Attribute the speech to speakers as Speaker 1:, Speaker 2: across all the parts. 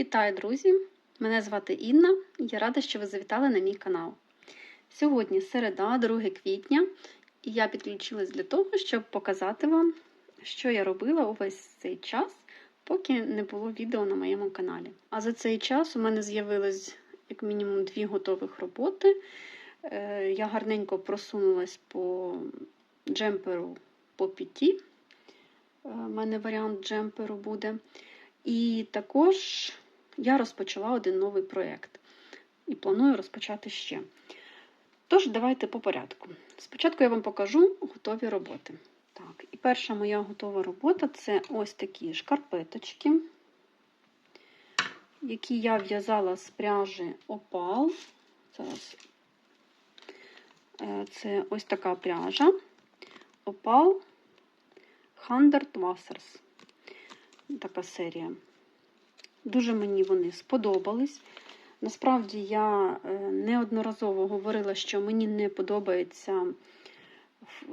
Speaker 1: Вітаю, друзі! Мене звати Інна і я рада, що ви завітали на мій канал. Сьогодні середа, 2 квітня, і я підключилась для того, щоб показати вам, що я робила увесь цей час, поки не було відео на моєму каналі. А за цей час у мене з'явилось як мінімум дві готових роботи. Е, Я гарненько просунулась по джемперу по піті. У мене варіант джемперу буде. І також я розпочала один новий проєкт і планую розпочати ще. Тож, давайте по порядку. Спочатку я вам покажу готові роботи. Так, і перша моя готова робота це ось такі шкарпеточки, які я в'язала з пряжі Опал. Зараз е, це ось така пряжа Опал 100 Wassers. Така серія. Дуже мені вони сподобались. Насправді, я е, неодноразово говорила, що мені не подобається е,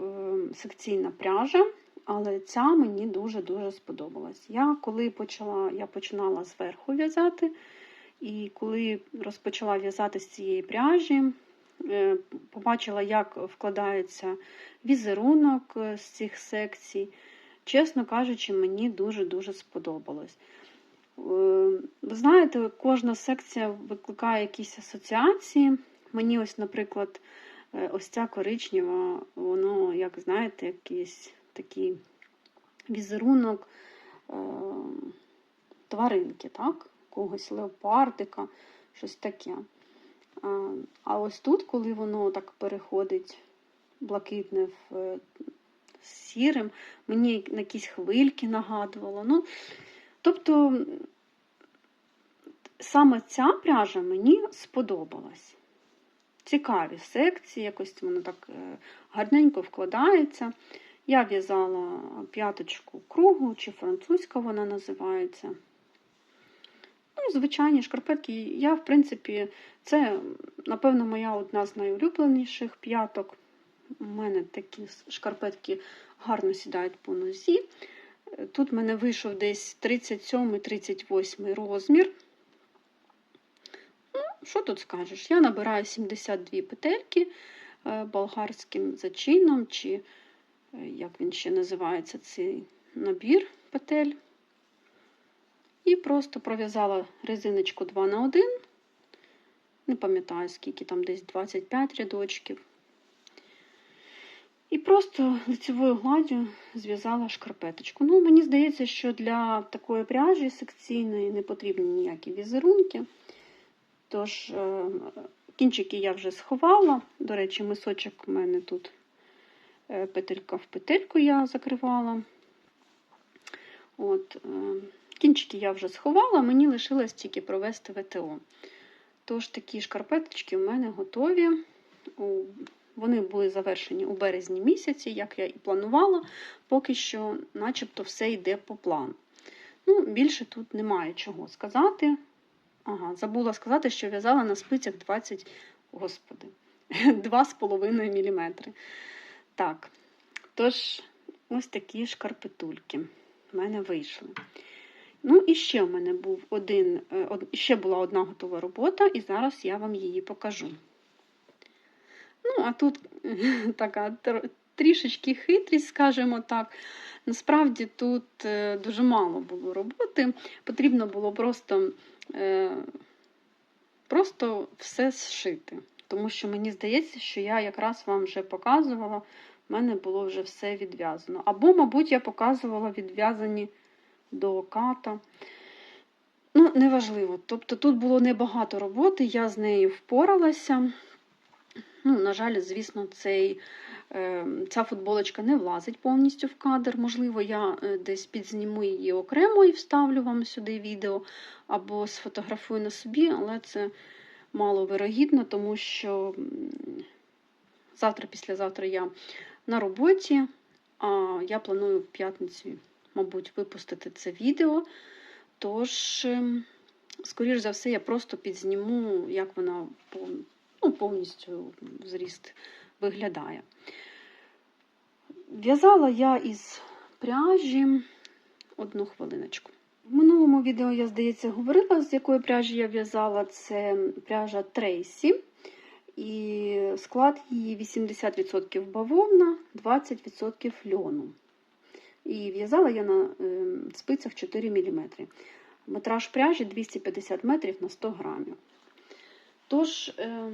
Speaker 1: секційна пряжа, але ця мені дуже-дуже сподобалась. Я коли почала, я починала зверху в'язати, і коли розпочала в'язати з цієї пряжі, е, побачила, як вкладається візерунок з цих секцій. Чесно кажучи, мені дуже-дуже сподобалось. Ви знаєте, кожна секція викликає якісь асоціації. Мені, ось, наприклад, ось ця коричнева, воно, як знаєте, якийсь такий візерунок е, тваринки, так? Когось леопардика, щось таке. А ось тут, коли воно так переходить блакитне в сірим, мені на якісь хвильки нагадувало. Ну, Тобто саме ця пряжа мені сподобалась. Цікаві секції, якось воно так е, гарненько вкладається. Я в'язала п'яточку кругу, чи французька вона називається. Ну, Звичайні шкарпетки. Я, в принципі, це, напевно, моя одна з найулюбленіших п'яток. У мене такі шкарпетки гарно сідають по нозі. Тут в мене вийшов десь 37-38 розмір. Що тут скажеш? Я набираю 72 петельки е, болгарським зачином, чи, е, як він ще називається, цей набір петель. І просто пров'язала резиночку 2 на 1. Не пам'ятаю, скільки там десь 25 рядочків. І просто лицевою гладдю зв'язала шкарпеточку. Ну, Мені здається, що для такої пряжі секційної не потрібні ніякі візерунки. Тож, е, кінчики я вже сховала. До речі, мисочок у мене тут е, петелька в петельку я закривала. От, е, Кінчики я вже сховала, мені лишилось тільки провести ВТО. Тож, такі шкарпеточки у мене готові. Вони були завершені у березні місяці, як я і планувала, поки що, начебто, все йде по плану. Ну, Більше тут немає чого сказати. Ага, забула сказати, що в'язала на спицях 20, господи, 2,5 мм. Так, тож, ось такі шкарпетульки в мене вийшли. Ну, і ще в мене був один, е, ще була одна готова робота, і зараз я вам її покажу. Ну, а тут така трішечки хитрість, скажімо так. Насправді тут е, дуже мало було роботи. Потрібно було просто просто все зшити. Тому що мені здається, що я якраз вам вже показувала, в мене було вже все відв'язано. Або, мабуть, я показувала відв'язані до ката. Ну, неважливо. Тобто тут було небагато роботи, я з нею впоралася. Ну, На жаль, звісно, цей, е, ця футболочка не влазить повністю в кадр. Можливо, я е, десь підзніму її окремо і вставлю вам сюди відео, або сфотографую на собі, але це маловирогідно, тому що завтра-післязавтра я на роботі, а я планую в п'ятницю, мабуть, випустити це відео. Тож, ем, скоріш за все, я просто підзніму, як вона ну, повністю зріст виглядає. В'язала я із пряжі одну хвилиночку. В минулому відео я, здається, говорила, з якої пряжі я в'язала. Це пряжа Трейсі. І склад її 80% бавовна, 20% льону. І в'язала я на е, спицях 4 мм. Метраж пряжі 250 метрів на 100 грамів. Тож, е,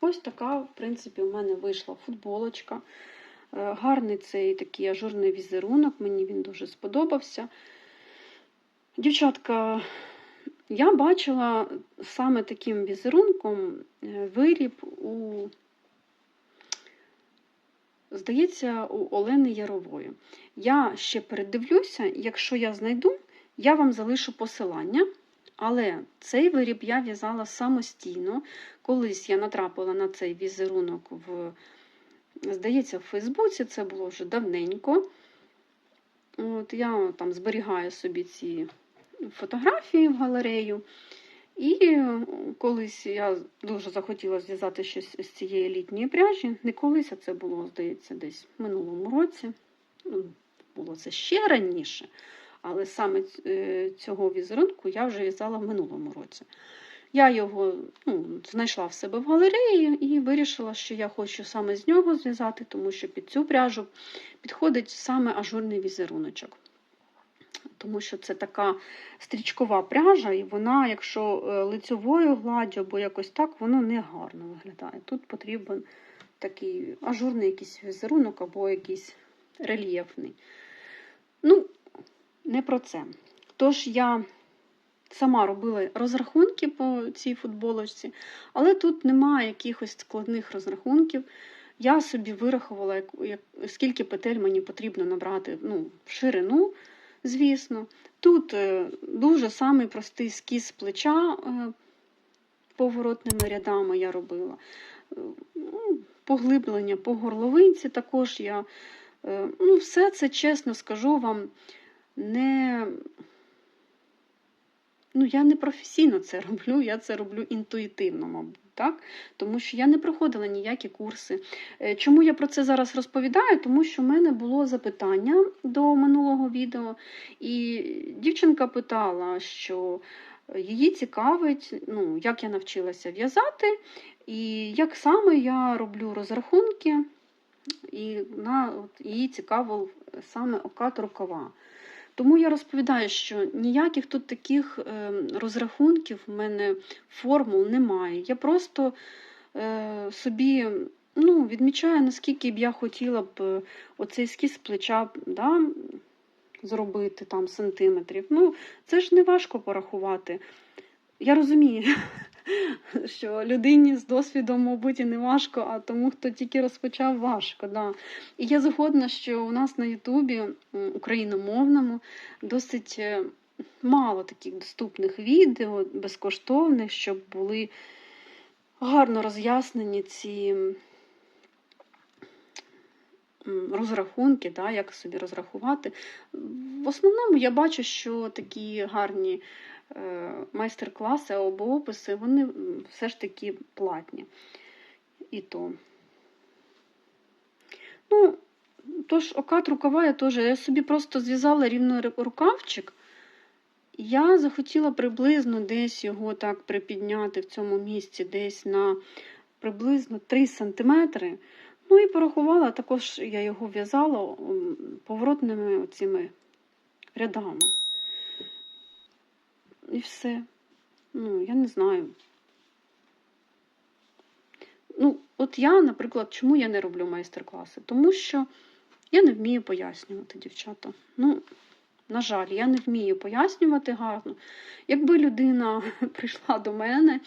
Speaker 1: ось така, в принципі, у мене вийшла футболочка. Е, Гарний цей такий ажурний візерунок, мені він дуже сподобався. Дівчатка, я бачила саме таким візерунком е, виріб у, здається, у Олени Ярової. Я ще передивлюся, якщо я знайду, я вам залишу посилання. Але цей виріб я в'язала самостійно. Колись я натрапила на цей візерунок в, здається, в Фейсбуці, це було вже давненько. От Я там зберігаю собі ці фотографії в галерею. І колись я дуже захотіла зв'язати щось з цієї літньої пряжі. Не колись, а це було, здається, десь в минулому році. Ну, Було це ще раніше. Але саме е, цього візерунку я вже в'язала в минулому році. Я його ну, знайшла в себе в галереї і вирішила, що я хочу саме з нього зв'язати, тому що під цю пряжу підходить саме ажурний візеруночок. Тому що це така стрічкова пряжа, і вона, якщо е, лицьовою гладдю або якось так, воно не гарно виглядає. Тут потрібен такий ажурний якийсь візерунок або якийсь рельєфний. Ну, не про це. Тож я сама робила розрахунки по цій футболочці, але тут немає якихось складних розрахунків. Я собі вирахувала, як, як, скільки петель мені потрібно набрати ну, в ширину, звісно. Тут е, дуже самий простий скіз плеча е, поворотними рядами я робила. Е, ну, Поглиблення по горловинці також я. Е, ну, Все це, чесно скажу вам, не. Ну, я не професійно це роблю, я це роблю інтуїтивно, мабуть, так? Тому що я не проходила ніякі курси. Е, Чому я про це зараз розповідаю? Тому що в мене було запитання до минулого відео, і дівчинка питала, що її цікавить, ну, як я навчилася в'язати, і як саме я роблю розрахунки, і на, от, її цікавив саме окат рукава. Тому я розповідаю, що ніяких тут таких е, розрахунків в мене формул немає. Я просто е, собі ну, відмічаю, наскільки б я хотіла б е, оцей скіз плеча да, зробити там сантиметрів. Ну, це ж не важко порахувати. Я розумію, що людині з досвідом, мабуть, і не важко, а тому, хто тільки розпочав, важко. Да. І я згодна, що у нас на Ютубі україномовному досить е, мало таких доступних відео, безкоштовних, щоб були гарно роз'яснені ці розрахунки, да, як собі розрахувати. В основному я бачу, що такі гарні майстер-класи або описи, вони все ж таки платні. І то. Ну, тож, окат рукава я теж. Я собі просто зв'язала рівно рукавчик. Я захотіла приблизно десь його так припідняти в цьому місці, десь на приблизно 3 см. Ну і порахувала, також я його в'язала поворотними оціми рядами. І все. Ну, я не знаю. Ну, от я, наприклад, чому я не роблю майстер-класи? Тому що я не вмію пояснювати, дівчата. Ну, на жаль, я не вмію пояснювати гарно. Якби людина прийшла до мене,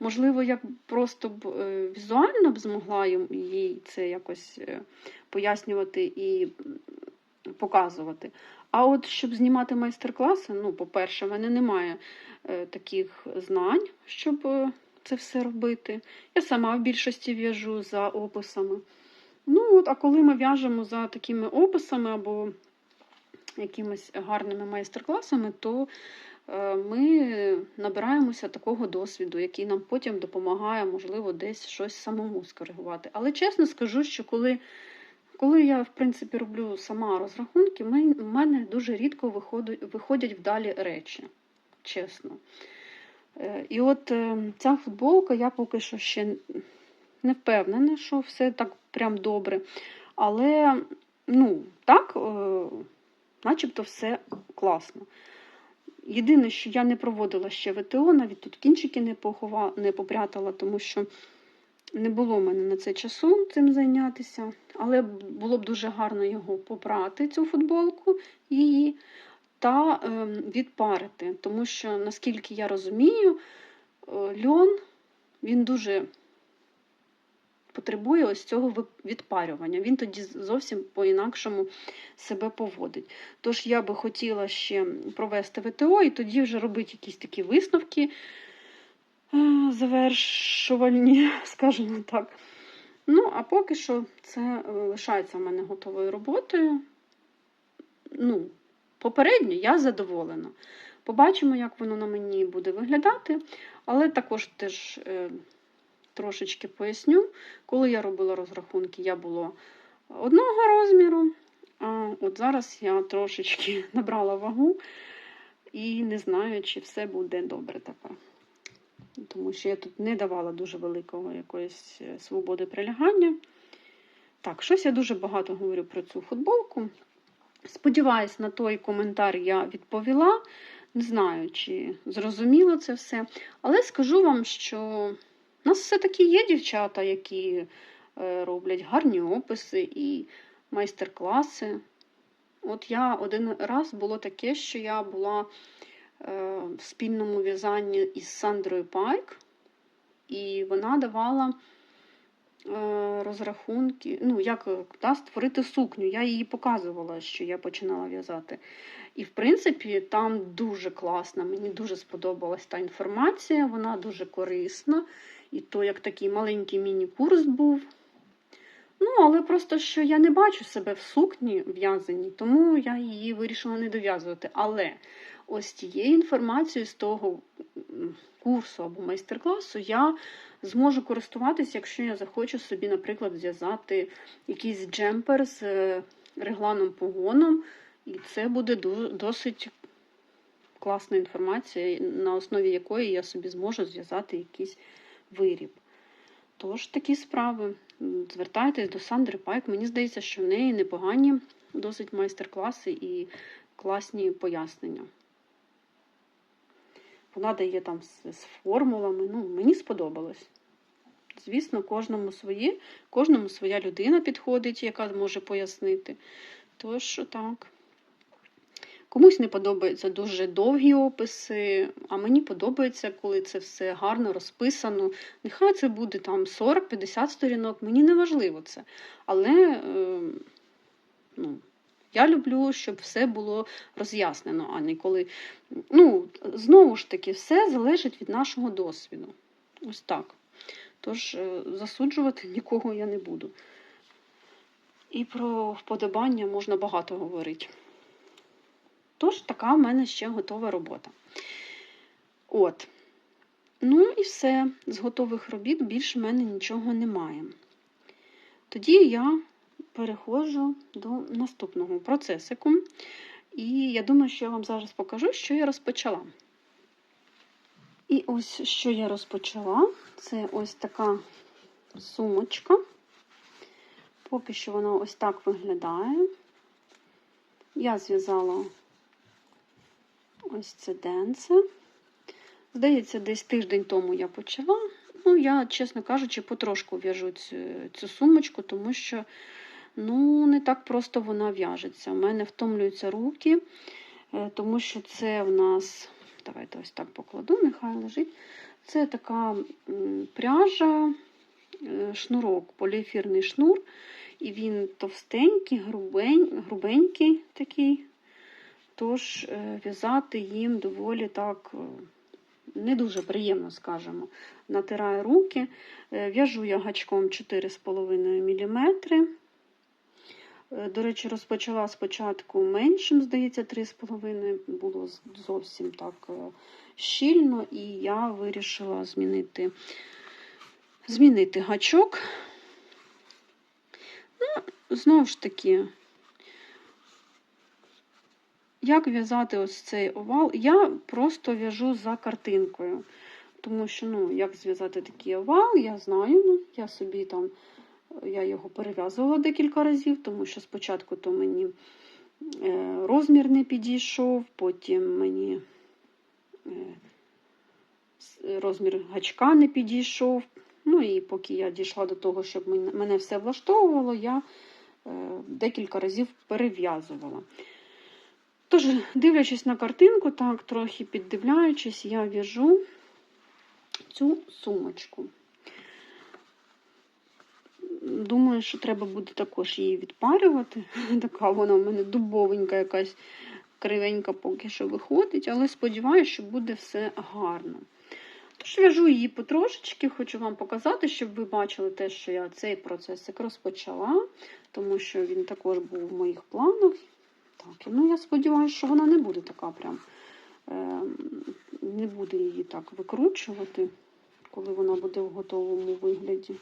Speaker 1: можливо, я просто б е, візуально б змогла їй це якось е, пояснювати і показувати. А от щоб знімати майстер-класи, ну, по-перше, в мене немає е, таких знань, щоб це все робити. Я сама в більшості в'яжу за описами. Ну, от, А коли ми в'яжемо за такими описами або якимись гарними майстер-класами, то е, ми набираємося такого досвіду, який нам потім допомагає, можливо, десь щось самому скоригувати. Але чесно скажу, що коли коли я, в принципі, роблю сама розрахунки, в мене дуже рідко виходять вдалі речі, чесно. Е, І от е, ця футболка, я поки що ще не впевнена, що все так прям добре. Але, ну, так, е, начебто все класно. Єдине, що я не проводила ще ВТО, навіть тут кінчики не, похова, не попрятала, тому що не було в мене на це часу цим зайнятися. Але було б дуже гарно його попрати, цю футболку її, та ем, відпарити. Тому що, наскільки я розумію, е, льон він дуже потребує ось цього відпарювання. Він тоді зовсім по-інакшому себе поводить. Тож я би хотіла ще провести ВТО і тоді вже робити якісь такі висновки завершувальні, скажімо так. Ну, а поки що це е, лишається в мене готовою роботою. Ну, попередньо я задоволена. Побачимо, як воно на мені буде виглядати, але також теж е, трошечки поясню. Коли я робила розрахунки, я була одного розміру, а от зараз я трошечки набрала вагу і не знаю, чи все буде добре тепер. Тому що я тут не давала дуже великого якоїсь е, свободи прилягання. Так, щось я дуже багато говорю про цю футболку. Сподіваюсь, на той коментар я відповіла. Не знаю, чи зрозуміло це все. Але скажу вам, що у нас все-таки є дівчата, які е, роблять гарні описи і майстер-класи. От я один раз було таке, що я була в спільному в'язанні із Сандрою Пайк, і вона давала е, розрахунки, ну, як е, да, створити сукню. Я їй показувала, що я починала в'язати. І, в принципі, там дуже класно. Мені дуже сподобалась та інформація, вона дуже корисна. І то, як такий маленький міні-курс був. Ну, але просто що я не бачу себе в сукні в'язаній, тому я її вирішила не дов'язувати. Але ось тією інформацією з того курсу або майстер-класу я зможу користуватися, якщо я захочу собі, наприклад, зв'язати якийсь джемпер з е, регланом погоном. І це буде досить класна інформація, на основі якої я собі зможу зв'язати якийсь виріб. Тож такі справи. Звертайтесь до Сандри Пайк. Мені здається, що в неї непогані досить майстер-класи і класні пояснення. Вона дає там з, з формулами. Ну, мені сподобалось. Звісно, кожному своє, кожному своя людина підходить, яка може пояснити. Тож, так. Комусь не подобаються дуже довгі описи, а мені подобається, коли це все гарно розписано. Нехай це буде там 40-50 сторінок, мені не важливо це. Але е, ну, я люблю, щоб все було роз'яснено, а не коли. Ну, знову ж таки, все залежить від нашого досвіду. Ось так. Тож е, засуджувати нікого я не буду. І про вподобання можна багато говорити. Тож, така в мене ще готова робота. От. Ну і все. З готових робіт більше в мене нічого немає. Тоді я переходжу до наступного процесику. І я думаю, що я вам зараз покажу, що я розпочала. І ось що я розпочала. Це ось така сумочка. Поки що вона ось так виглядає. Я зв'язала ось це денце. Здається, десь тиждень тому я почала. Ну, я, чесно кажучи, потрошку в'яжу цю, цю сумочку, тому що ну, не так просто вона в'яжеться. У мене втомлюються руки, е, тому що це в нас, давайте ось так покладу, нехай лежить. Це така пряжа, е, шнурок, поліефірний шнур. І він товстенький, грубень, грубенький такий. Тож е, в'язати їм доволі так не дуже приємно, скажімо. Натираю руки. В'яжу я гачком 4,5 мм. Е, До речі, розпочала спочатку меншим, здається, 3,5 було зовсім так е, щільно, і я вирішила змінити, змінити гачок. Ну, знову ж таки, як в'язати ось цей овал? Я просто в'яжу за картинкою. Тому що, ну, як зв'язати такий овал, я знаю. Ну, я собі там, я його перев'язувала декілька разів, тому що спочатку то мені е, розмір не підійшов, потім мені е, розмір гачка не підійшов. Ну і поки я дійшла до того, щоб мене все влаштовувало, я е, декілька разів перев'язувала. Тож, дивлячись на картинку, так, трохи піддивляючись, я в'яжу цю сумочку. Думаю, що треба буде також її відпарювати. Така вона в мене дубовенька, якась кривенька поки що виходить, але сподіваюся, що буде все гарно. Тож в'яжу її потрошечки, хочу вам показати, щоб ви бачили те, що я цей процесик розпочала, тому що він також був в моїх планах. Так, ну я сподіваюся, що вона не буде така прям, е, не буде її так викручувати, коли вона буде в готовому вигляді.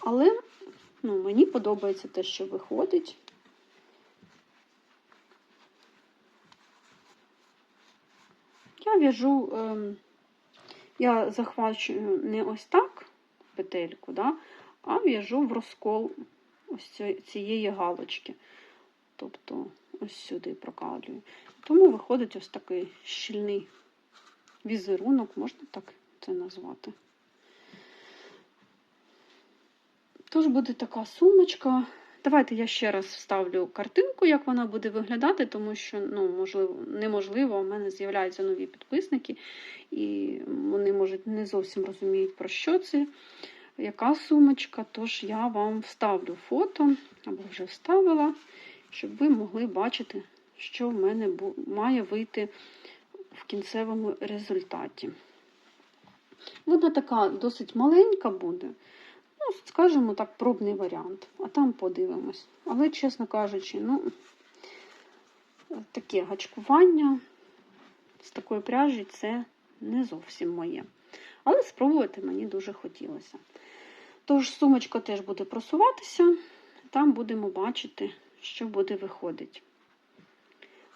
Speaker 1: Але ну, мені подобається те, що виходить. Я в'яжу, ем, я захвачую не ось так петельку, да, а в'яжу в розкол ось цієї галочки. Тобто ось сюди прокалюю. Тому виходить ось такий щільний візерунок, можна так це назвати. Тож буде така сумочка. Давайте я ще раз вставлю картинку, як вона буде виглядати, тому що ну, можливо, неможливо, у мене з'являються нові підписники, і вони, можуть, не зовсім розуміють, про що це, яка сумочка. Тож я вам вставлю фото або вже вставила, щоб ви могли бачити, що в мене має вийти в кінцевому результаті. Вона така досить маленька буде. Ну, скажімо так, пробний варіант, а там подивимось. Але, чесно кажучи, ну, таке гачкування з такої пряжі це не зовсім моє. Але спробувати мені дуже хотілося. Тож, сумочка теж буде просуватися, там будемо бачити, що буде виходити.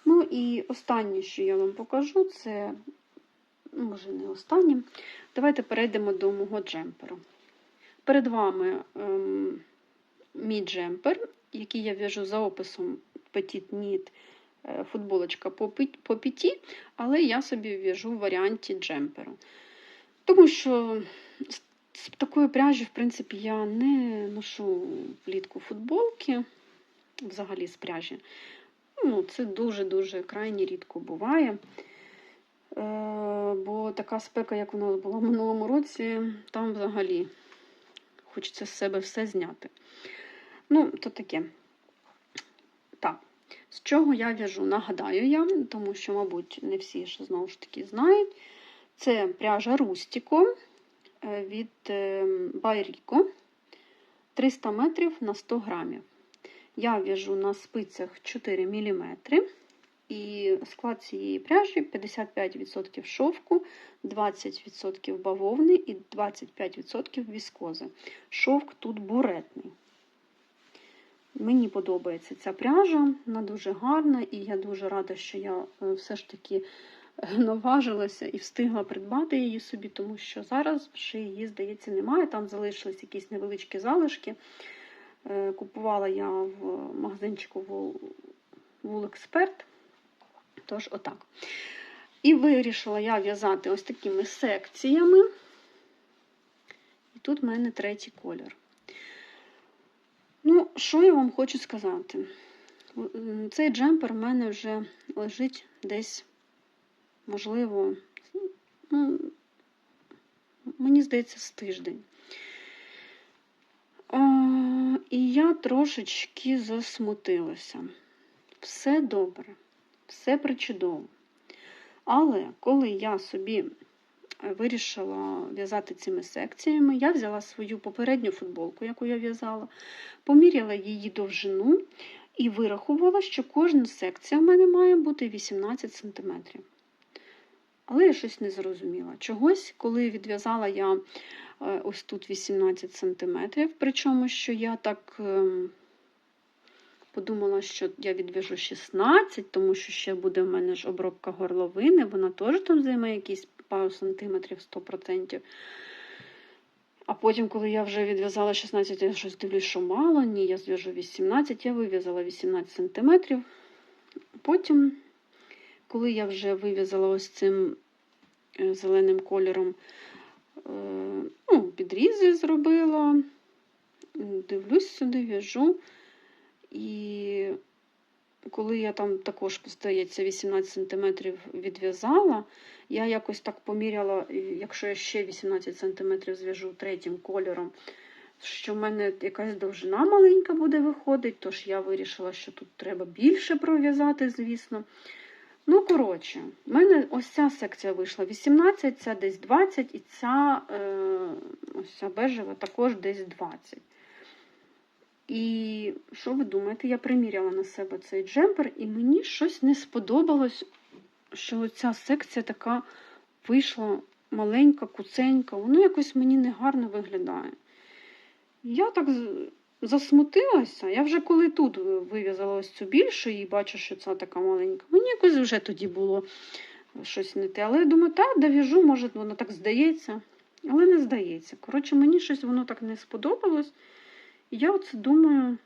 Speaker 1: Ну і останнє, що я вам покажу, це, може, не останнє. Давайте перейдемо до мого джемперу. Перед вами ем, мій джемпер, який я в'яжу за описом Petit Knit е, футболочка по, піті, але я собі в'яжу в варіанті джемперу. Тому що з, такої пряжі, в принципі, я не ношу влітку футболки, взагалі з пряжі. Ну, це дуже-дуже крайні рідко буває. Е, бо така спека, як нас була в минулому році, там взагалі хочеться з себе все зняти. Ну, то таке. Так, з чого я в'яжу? Нагадаю я, тому що, мабуть, не всі ж знову ж таки знають. Це пряжа Рустіко е, від Байріко 300 метрів на 100 грамів. Я в'яжу на спицях 4 мм. І склад цієї пряжі 55% шовку, 20% бавовни і 25% віскози. Шовк тут буретний. Мені подобається ця пряжа, вона дуже гарна, і я дуже рада, що я е, все ж таки е, наважилася і встигла придбати її собі, тому що зараз ще її, здається, немає. Там залишились якісь невеличкі залишки. Е, Купувала я в магазинчику Вулексперт. Тож, отак. І вирішила я в'язати ось такими секціями. І тут в мене третій колір. Ну, що я вам хочу сказати? Цей джемпер в мене вже лежить десь, можливо, ну, мені здається, з тиждень. А, і я трошечки засмутилася. Все добре, все причудово. Але коли я собі е, вирішила в'язати цими секціями, я взяла свою попередню футболку, яку я в'язала, поміряла її довжину і вирахувала, що кожна секція в мене має бути 18 см. Але я щось не зрозуміла. Чогось, коли відв'язала я е, ось тут 18 см, причому що я так ем, Подумала, що я відв'яжу 16, тому що ще буде в мене ж обробка горловини, вона теж там займе якісь пару сантиметрів 100%. А потім, коли я вже відв'язала 16, я щось дивлюсь, що мало. Ні, я зв'яжу 18, я вив'язала 18 сантиметрів. Потім, коли я вже вив'язала ось цим е, зеленим кольором, е, ну, підрізи зробила, дивлюсь сюди, в'яжу. І коли я там також, здається, 18 см відв'язала, я якось так поміряла, якщо я ще 18 см зв'яжу третім кольором, що в мене якась довжина маленька буде виходить, тож я вирішила, що тут треба більше пров'язати, звісно. Ну, коротше, в мене ось ця секція вийшла 18, ця десь 20, і ця, е, ось ця бежева також десь 20. І що ви думаєте? Я приміряла на себе цей джемпер, і мені щось не сподобалось, що ця секція така вийшла маленька, куценька. Воно якось мені негарно виглядає. Я так засмутилася. Я вже коли тут вив'язала ось цю більшу і бачу, що ця така маленька. Мені якось вже тоді було щось не те. Але я думаю, так, дов'яжу, може, воно так здається. Але не здається. Коротше, мені щось воно так не сподобалось. Я оце думаю,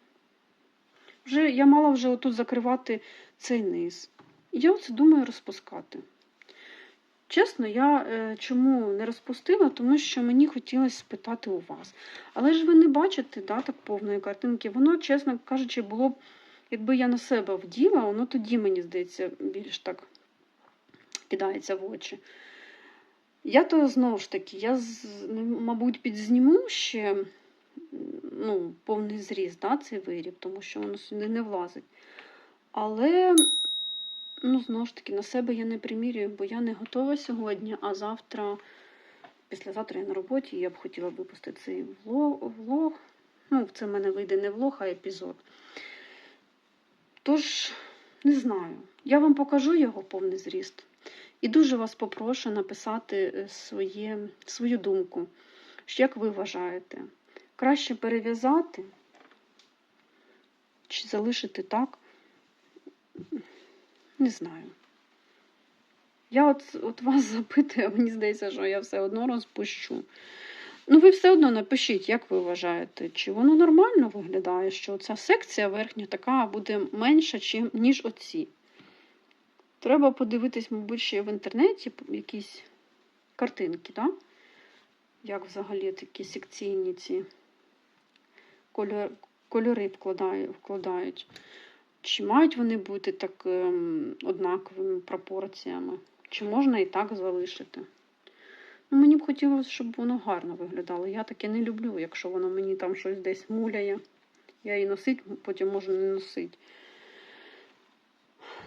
Speaker 1: вже я мала вже отут закривати цей низ. Я оце думаю розпускати. Чесно, я е, чому не розпустила, тому що мені хотілося спитати у вас. Але ж ви не бачите да, так повної картинки. Воно, чесно кажучи, було б, якби я на себе вділа, воно тоді, мені здається, більш так кидається в очі. Я то знову ж таки, я, ну, мабуть, підзніму ще ну, повний зріз, да, цей виріб, тому що воно сюди не влазить. Але, ну, знову ж таки, на себе я не примірюю, бо я не готова сьогодні, а завтра, післязавтра я на роботі, я б хотіла випустити цей влог. Ну, це в мене вийде не влог, а епізод. Тож, не знаю. Я вам покажу його повний зріст. І дуже вас попрошу написати е, своє, свою думку, що як ви вважаєте, краще перев'язати чи залишити так? Не знаю. Я от, от вас запитую, а мені здається, що я все одно розпущу. Ну, ви все одно напишіть, як ви вважаєте, чи воно нормально виглядає, що ця секція верхня така буде менша, ніж оці. Треба подивитись, мабуть, ще в інтернеті якісь картинки, так? Як взагалі такі секційні ці кольори вкладають. Чи мають вони бути так ем, однаковими пропорціями? Чи можна і так залишити? Ну, мені б хотілося, щоб воно гарно виглядало. Я таке не люблю, якщо воно мені там щось десь муляє. Я її носить, потім можу не носити.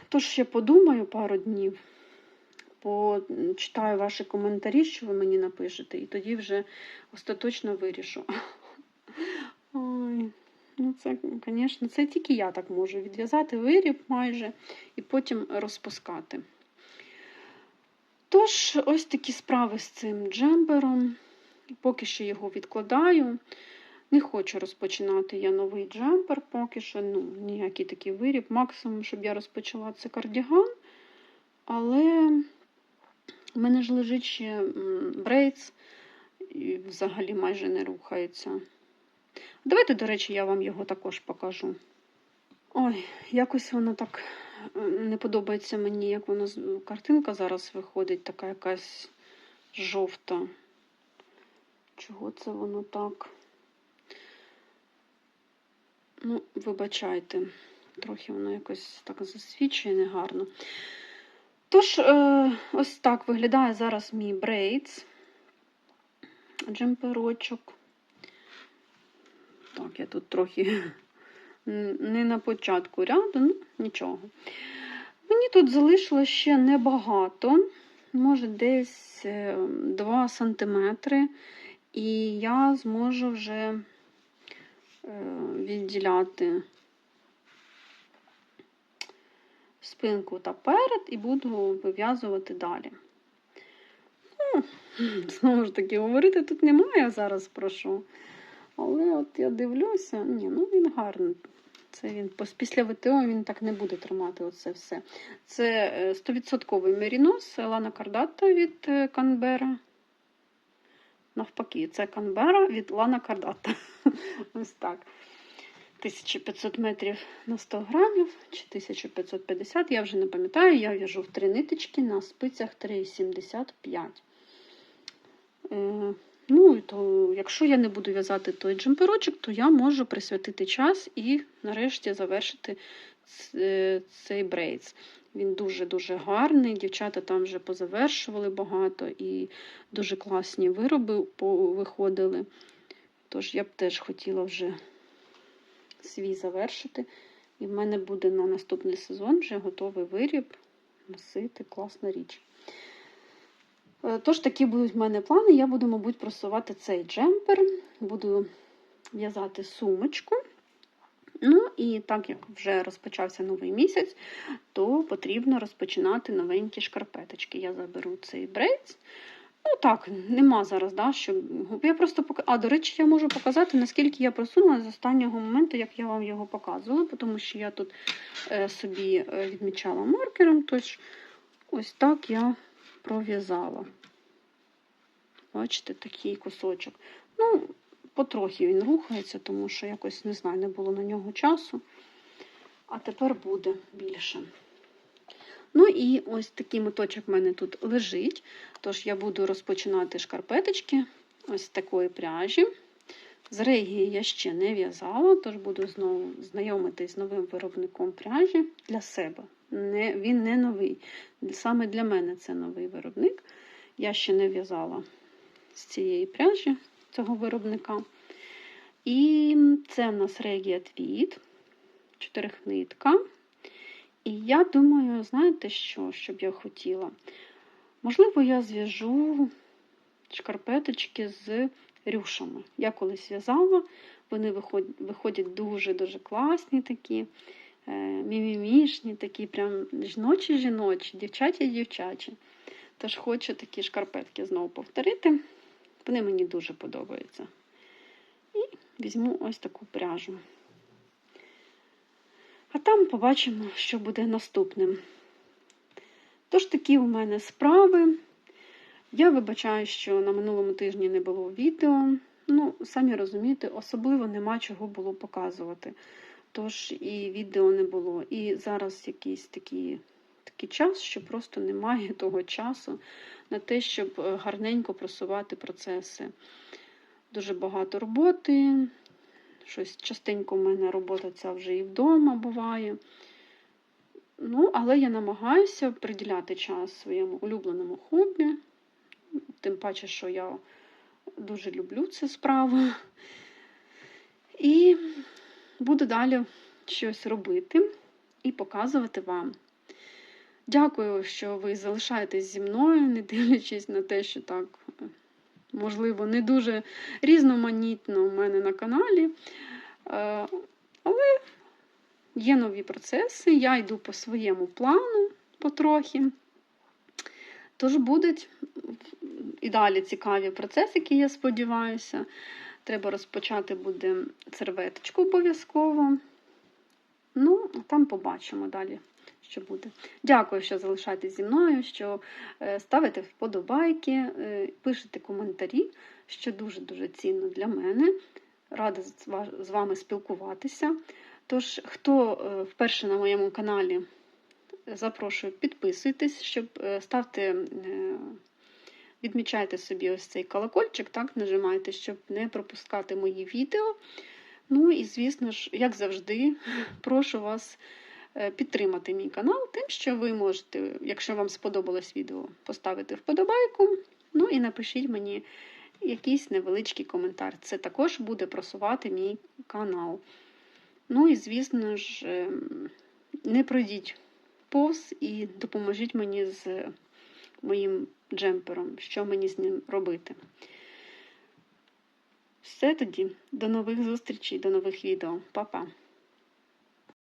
Speaker 1: Тож ще подумаю пару днів, почитаю ваші коментарі, що ви мені напишете, і тоді вже остаточно вирішу. Ну це, звісно, це тільки я так можу відв'язати виріб майже і потім розпускати. Тож, ось такі справи з цим джемпером. Поки що його відкладаю. Не хочу розпочинати я новий джемпер, поки що ну, ніякий такий виріб. Максимум, щоб я розпочала, це кардіган. Але в мене ж лежить ще м, брейдс і взагалі майже не рухається. Давайте, до речі, я вам його також покажу. Ой, якось воно так е, не подобається мені, як воно картинка зараз виходить, така якась жовта. Чого це воно так? Ну, вибачайте, трохи воно якось так засвічує негарно. Тож, е, ось так виглядає зараз мій брейдс. Джемперочок. Так, я тут трохи не на початку ряду, ну нічого. Мені тут залишилось ще небагато, може десь е, 2 сантиметри, і я зможу вже е, відділяти спинку та перед і буду вив'язувати далі. Ну, знову ж таки, говорити тут немає зараз про що. Але от я дивлюся, ні, ну він гарний. Це він після ВТО він так не буде тримати оце все. Це е, 100% мерінос Лана Кардата від е, Канбера. Навпаки, це Канбера від Лана Кардата. Ось так. 1500 метрів на 100 грамів чи 1550, я вже не пам'ятаю, я в'яжу в три ниточки на спицях 3,75. Ну, то, якщо я не буду в'язати той джемперочок, то я можу присвятити час і нарешті завершити е, цей брейдс. Він дуже-дуже гарний. Дівчата там вже позавершували багато і дуже класні вироби виходили. Тож я б теж хотіла вже свій завершити. І в мене буде на наступний сезон вже готовий виріб носити класна річ. Е, Тож такі будуть в мене плани. Я буду, мабуть, просувати цей джемпер, буду в'язати сумочку. Ну і так як вже розпочався новий місяць, то потрібно розпочинати новенькі шкарпеточки. Я заберу цей брейц. Ну так, нема зараз, да, що. Я просто пок... А, до речі, я можу показати, наскільки я просунула з останнього моменту, як я вам його показувала, тому що я тут е, собі е, відмічала маркером. Тож ось так я пров'язала. Бачите, такий кусочок. Ну, потрохи він рухається, тому що якось не знаю, не було на нього часу. А тепер буде більше. Ну і ось такий моточок в мене тут лежить. Тож я буду розпочинати шкарпеточки ось такої пряжі. З регії я ще не в'язала, тож буду знову знайомитись з новим виробником пряжі для себе. Не, він не новий. Саме для мене це новий виробник. Я ще не в'язала з цієї пряжі цього виробника. І це в нас регія твіт, чотирихнитка. І я думаю, знаєте що, що б я хотіла? Можливо, я зв'яжу шкарпеточки з рюшами. Я колись в'язала, вони виходять, дуже-дуже класні такі, мімімішні, такі прям жіночі-жіночі, дівчаті-дівчачі. Тож хочу такі шкарпетки знову повторити. Вони мені дуже подобаються. І візьму ось таку пряжу. А там побачимо, що буде наступним. Тож такі у мене справи. Я вибачаю, що на минулому тижні не було відео. Ну, самі розумієте, особливо нема чого було показувати. Тож і відео не було. І зараз якийсь такий, такий час, що просто немає того часу на те, щоб е, гарненько просувати процеси. Дуже багато роботи. Щось частенько в мене робота ця вже і вдома буває. Ну, але я намагаюся приділяти час своєму улюбленому хобі. Тим паче, що я дуже люблю цю справу. І буду далі щось робити і показувати вам. Дякую, що ви залишаєтесь зі мною, не дивлячись на те, що так, можливо, не дуже різноманітно у мене на каналі. Е, Але є нові процеси, я йду по своєму плану потрохи. Тож будуть і далі цікаві процесики, я сподіваюся. Треба розпочати буде серветочку обов'язково. Ну, а там побачимо далі, що буде. Дякую, що залишаєтесь зі мною, що е, ставите вподобайки, е, пишете коментарі, що дуже-дуже цінно для мене. Рада з вами спілкуватися. Тож, хто е, вперше на моєму каналі, запрошую, підписуйтесь, щоб ставте, відмічайте собі ось цей колокольчик, так, нажимайте, щоб не пропускати мої відео. Ну і, звісно ж, як завжди, прошу вас е, підтримати мій канал тим, що ви можете, якщо вам сподобалось відео, поставити вподобайку. Ну і напишіть мені якийсь невеличкий коментар. Це також буде просувати мій канал. Ну і, звісно ж, ем, не пройдіть повз і допоможіть мені з моїм джемпером, що мені з ним робити. Все тоді, до нових зустрічей, до нових відео. Па-па!